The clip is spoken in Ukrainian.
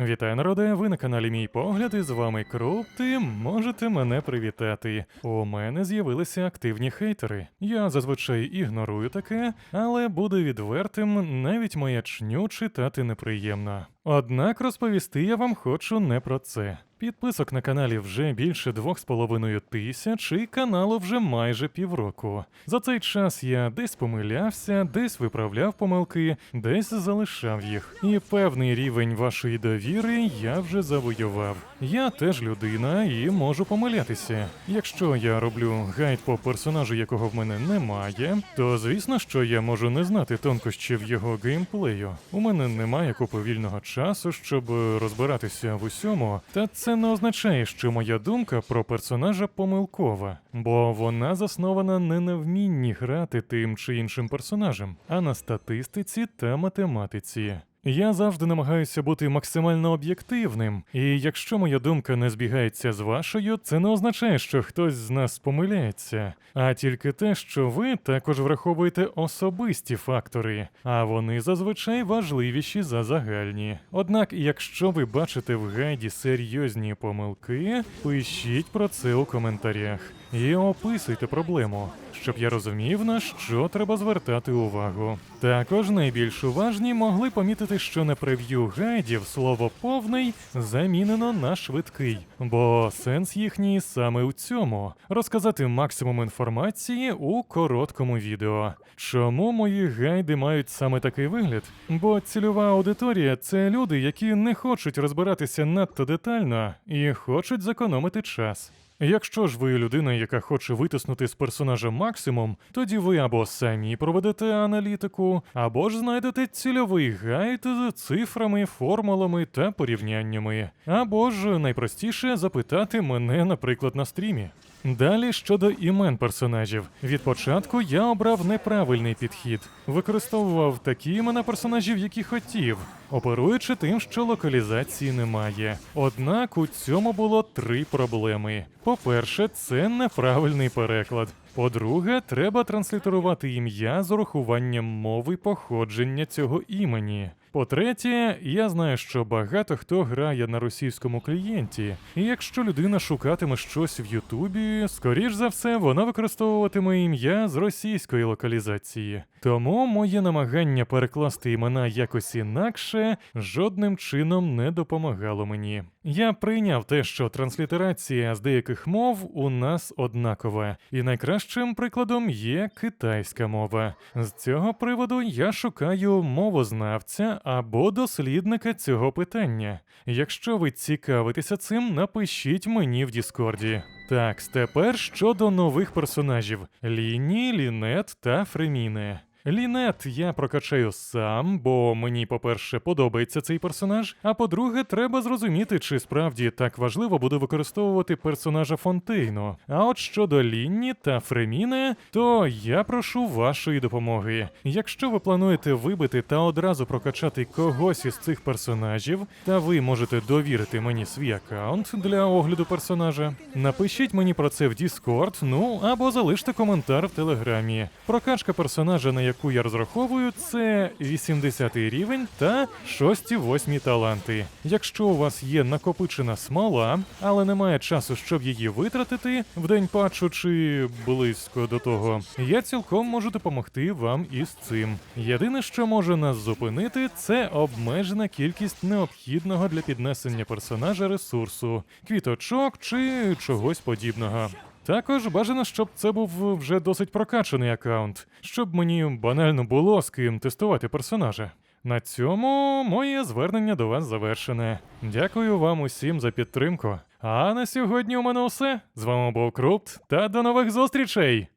Вітаю, народи, Ви на каналі Мій Погляд, і з вами Крупти. можете мене привітати. У мене з'явилися активні хейтери. Я зазвичай ігнорую таке, але буду відвертим, навіть маячню читати неприємно. Однак розповісти я вам хочу не про це. Підписок на каналі вже більше двох з половиною тисяч, і каналу вже майже півроку. За цей час я десь помилявся, десь виправляв помилки, десь залишав їх. І певний рівень вашої довіри я вже завоював. Я теж людина і можу помилятися. Якщо я роблю гайд по персонажу, якого в мене немає, то звісно, що я можу не знати тонкощів його геймплею. У мене немає купи вільного часу, щоб е, розбиратися в усьому, та це не означає, що моя думка про персонажа помилкова, бо вона заснована не на вмінні грати тим чи іншим персонажем, а на статистиці та математиці. Я завжди намагаюся бути максимально об'єктивним, і якщо моя думка не збігається з вашою, це не означає, що хтось з нас помиляється, а тільки те, що ви також враховуєте особисті фактори, а вони зазвичай важливіші за загальні. Однак, якщо ви бачите в гайді серйозні помилки, пишіть про це у коментарях і описуйте проблему, щоб я розумів, на що треба звертати увагу. Також найбільш уважні могли помітити, що на прев'ю гайдів слово повний замінено на швидкий, бо сенс їхній саме у цьому розказати максимум інформації у короткому відео. Чому мої гайди мають саме такий вигляд? Бо цільова аудиторія це люди, які не хочуть розбиратися надто детально і хочуть зекономити час. Якщо ж ви людина, яка хоче витиснути з персонажа максимум, тоді ви або самі проведете аналітику, або ж знайдете цільовий гайд з цифрами, формулами та порівняннями, або ж найпростіше запитати мене, наприклад, на стрімі. Далі щодо імен персонажів. Від початку я обрав неправильний підхід, використовував такі імена персонажів, які хотів, оперуючи тим, що локалізації немає. Однак у цьому було три проблеми. По-перше, це неправильний переклад. По-друге, треба транслітерувати ім'я з урахуванням мови походження цього імені. По-третє, я знаю, що багато хто грає на російському клієнті, і якщо людина шукатиме щось в Ютубі, скоріш за все, вона використовуватиме ім'я з російської локалізації. Тому моє намагання перекласти імена якось інакше жодним чином не допомагало мені. Я прийняв те, що транслітерація з деяких мов у нас однакова, і найкращим прикладом є китайська мова. З цього приводу я шукаю мовознавця або дослідника цього питання. Якщо ви цікавитеся цим, напишіть мені в Діскорді. Так, тепер щодо нових персонажів: Ліні, Лінет та Фреміне. Лінет я прокачаю сам, бо мені, по-перше, подобається цей персонаж. А по-друге, треба зрозуміти, чи справді так важливо буде використовувати персонажа Фонтейну. А от щодо Лінні та Фреміне, то я прошу вашої допомоги. Якщо ви плануєте вибити та одразу прокачати когось із цих персонажів, та ви можете довірити мені свій аккаунт для огляду персонажа, напишіть мені про це в Discord, ну або залиште коментар в Телеграмі. Прокачка персонажа, на яку я розраховую, це 80 рівень та 6-8 таланти. Якщо у вас є накопичена смола, але немає часу, щоб її витратити в день патчу чи близько до того, я цілком можу допомогти вам із цим. Єдине, що може нас зупинити, це обмежена кількість необхідного для піднесення персонажа ресурсу, квіточок чи чогось подібного. Також бажано, щоб це був вже досить прокачаний аккаунт, щоб мені банально було з ким тестувати персонажа. На цьому моє звернення до вас завершене. Дякую вам усім за підтримку. А на сьогодні у мене все. З вами був Крупт, та до нових зустрічей!